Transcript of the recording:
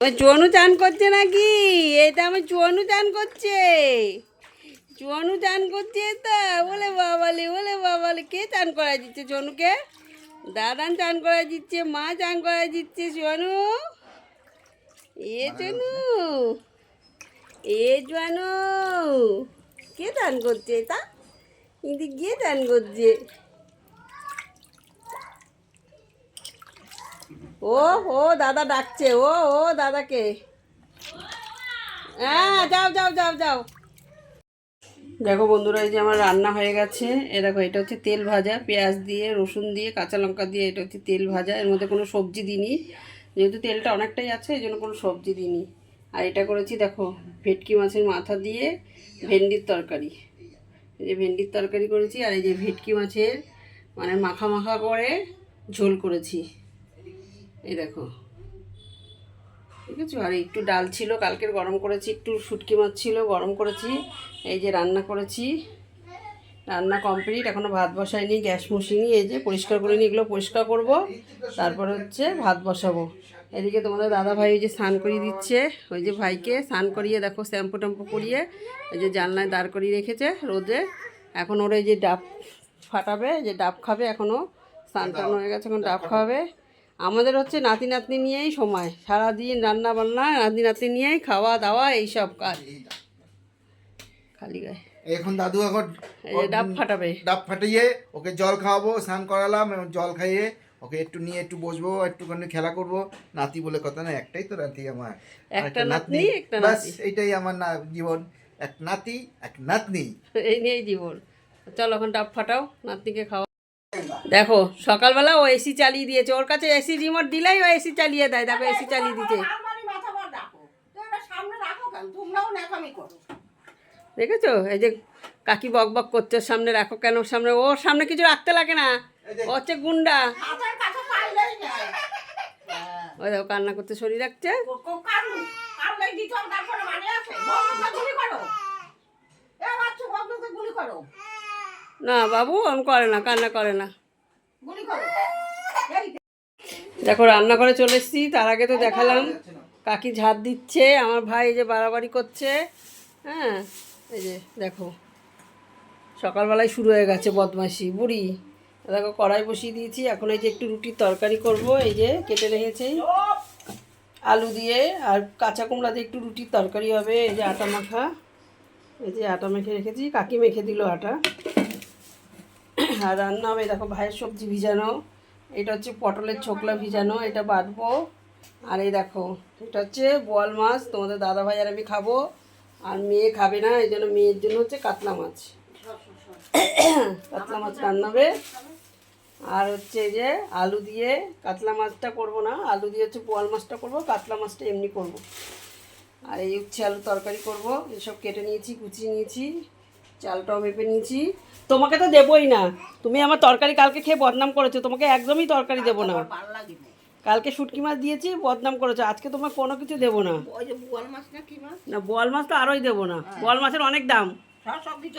চুয়ানু চান করছে নাকি? এটা আমার চুয়ানু চান করছে। চুয়ানু চান করছে তা বলে বাবালে বলে বাবালে, কে চান করা দিচ্ছে চুয়ানুকে দাদান চান করা দিচ্ছে, মা চান করা দিচ্ছে চুয়ানু এ চনু এ জুয়ানু। কে চান করছে তা কিন্তু কে চান করছে। ও ও দাদা ডাকছে ও ও দাদাকে। হ্যাঁ যাও যাও যাও যাও। দেখো বন্ধুরা, এই যে আমার রান্না হয়ে গেছে। এ দেখো, এটা হচ্ছে তেল ভাজা, পেঁয়াজ দিয়ে, রসুন দিয়ে, কাঁচা লঙ্কা দিয়ে এটা হচ্ছে তেল ভাজা। এর মধ্যে কোনো সবজি দিইনি। যেহেতু তেলটা অনেকটাই আছে, এই জন্য কোনো সবজি দিইনি। আর এটা করেছি, দেখো, ভেটকি মাছের মাথা দিয়ে ভেন্ডির তরকারি। এই যে ভেন্ডির তরকারি করেছি, আর এই যে ভেটকি মাছের মানে মাখা মাখা করে ঝোল করেছি। এই দেখো। ঠিক আছে আর একটু ডাল ছিল, কালকের গরম করেছি, একটু শুটকি মাছ ছিল, গরম করেছি, এই যে রান্না করেছি। রান্না কমপ্লিট এখনও ভাত বসাইনি, গ্যাস মুসিনি এই যে পরিষ্কার করে নিই, এগুলো পরিষ্কার করব, তারপর হচ্ছে ভাত বসাবো। এদিকে তোমাদের দাদা ভাই ওই যে স্নান করিয়ে দিচ্ছে, ওই যে ভাইকে স্নান করিয়ে দেখো, শ্যাম্পু ট্যাম্পু করিয়ে ওই যে জানলায় দাঁড় করিয়ে রেখেছে রোদে। এখন ওর এই যে ডাব ফাটাবে, যে ডাব খাবে এখনও স্নান টান হয়ে গেছে, এখন ডাব খাবে। আমাদের হচ্ছে নাতি নাতনি নিয়েই সময়। সারাদিন রান্না বান্না নাতি নাতনি নিয়েই খাওয়া দাওয়া এইসব কাজ। খালি গায়ে। এখন দাদু এখন ডাব ফাটাবে। ডাব ফাটিয়ে ওকে জল খাওয়াবো স্নান করালাম এবং জল খাইয়ে ওকে একটু নিয়ে একটু বসবো একটুখানি খেলা করব। নাতি বলে কথা না একটাই তো নাতি আমার। একটা নাতনি, একটা ব্যাস নাতি। এইটাই আমার না জীবন। এক নাতি এক নাতনি। এই নিয়েই জীবন। চলো এখন ডাব ফাটাও নাতনিকে খাওয়া দেখো সকালবেলা ও এসি চালিয়ে দিয়েছে। ওর কাছে এসি রিমোট দিলেই ও এসি চালিয়ে দেয়। দেখো এসি চালিয়ে দিচ্ছে আমারই মাথা বার রাখো তো এটা সামনে রাখো কেন? তোমরাও ন্যাকামি করো। দেখেছ? এই যে কাকি বক বক করছে সামনে রাখো কেন? সামনে ওর সামনে কিছু রাখতে লাগে না। ও হচ্ছে গুন্ডা। ওই দেখো কান্না করতে শরীর রাখছে। কারু কারলাই দিতে হবে তারপরে মানে আছে বন্ধুকে গুলি করো। এ বাচ্চা বন্ধুকে গুলি করো। না বাবু আমি করে না কান্না করে না। দেখো রান্না করে চলে এসেছি, তার আগে তো দেখালাম। কাকি ঝাড় দিচ্ছে, আমার ভাই এই যে বাড়াবাড়ি করছে। হ্যাঁ এই যে দেখো, সকালবেলায় শুরু হয়ে গেছে বদমাশি, বুড়ি। দেখো, কড়াই বসিয়ে দিয়েছি, এখন এই যে একটু রুটির তরকারি করব, এই যে কেটে রেখেছি। আলু দিয়ে, আর কাঁচা কুমড়া দিয়ে একটু রুটির তরকারি হবে, এই যে আটা মাখা। এই যে আটা মেখে রেখেছি, কাকি মেখে দিল আটা। আর রান্না হবে। দেখো ভাইয়ের সবজি ভিজানো, এটা হচ্ছে পটলের ছোকলা ভিজানো, এটা বাটবো। আর এই দেখো, এটা হচ্ছে বোয়াল মাছ, তোমাদের দাদা ভাই আর আমি খাব। আর মেয়ে খাবে না, এই জন্য মেয়ের জন্য হচ্ছে কাতলা মাছ। কাতলা মাছ রান্নাবে আর হচ্ছে যে আলু দিয়ে কাতলা মাছটা করব না, আলু দিয়ে হচ্ছে বোয়াল মাছটা করব, কাতলা মাছটা এমনি করব। আর এই উচ্ছে আলু তরকারি করব, এসব কেটে নিয়েছি, কুচিয়ে নিয়েছি। চালটাও মেপে নিয়েছি। তোমাকে তো দেবই না। তুমি আমার তরকারি কালকে খেয়ে বদনাম করেছ তোমাকে একদমই তরকারি দেবো না। কালকে শুটকি মাছ দিয়েছি বদনাম করেছ আজকে তোমার কোনো কিছু দেবো না। বল বোয়াল মাছ না কি মাছ? না বোয়াল মাছ তো আরোই দেবো না। বোয়াল মাছের অনেক দাম। দিতে